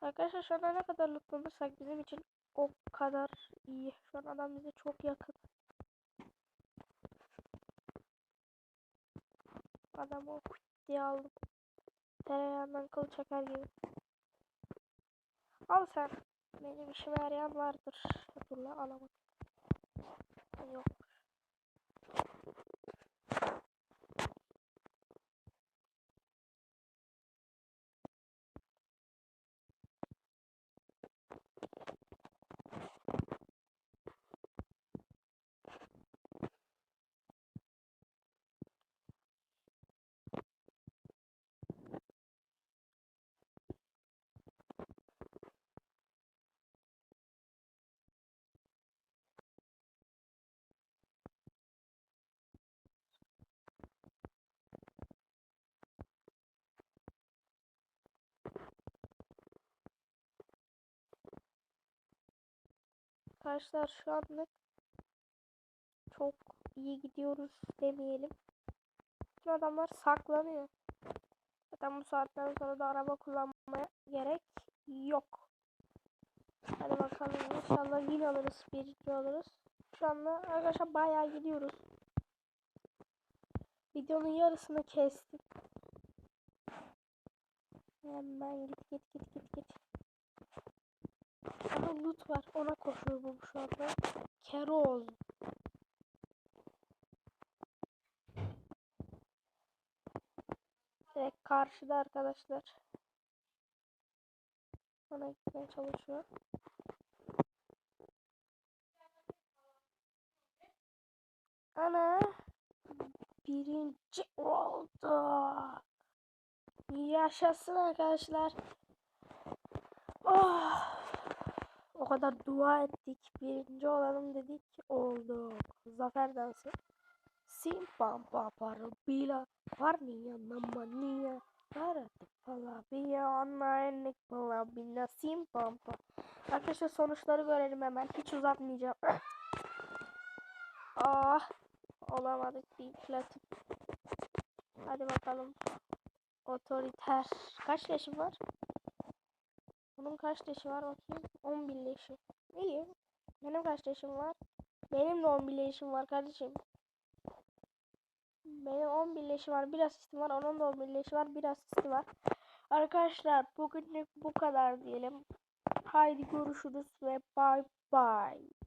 Arkadaşlar şu anda ne kadar lootlanırsak bizim için o kadar iyi. Şu an adam bize çok yakın. Adamı diye aldım. Tereyağından kıl çeker gibi. Al sen. Benim işime yarayan vardır. Dur lan alamadım. Yok. Arkadaşlar şu anlık çok iyi gidiyoruz demeyelim. Bütün adamlar saklanıyor. Zaten bu saatten sonra da araba kullanmaya gerek yok. Hadi bakalım inşallah yine alırız. Birinci alırız. Şu anda arkadaşlar bayağı gidiyoruz. Videonun yarısını kestim. Hemen git git git git git. Ama loot var. Ona koşuyor bu şu anda. Keroz. Direkt karşıda arkadaşlar. Ona gitmeye çalışıyor. Ana. Birinci oldu. Yaşasın arkadaşlar. Oh. O kadar dua ettik. Birinci olalım dedik. Olduk. Zafer dansı. Sim pam pam para bila parnia namania para pala biya anlayınlık pala bina sim pam pam. Arkadaşlar sonuçları görelim hemen. Hiç uzatmayacağım. ah olamadık bir platin. Hadi bakalım. Otoriter. Kaç leşim var? Bunun kaç leşi var bakayım. 11 leşi. İyi. Benim kaç leşim var? Benim de 11 leşim var kardeşim. Benim 11 leşi var. Bir asistim var. Onun da 11 leşi var. Bir asisti var. Arkadaşlar bugünlük bu kadar diyelim. Haydi görüşürüz ve bye bye.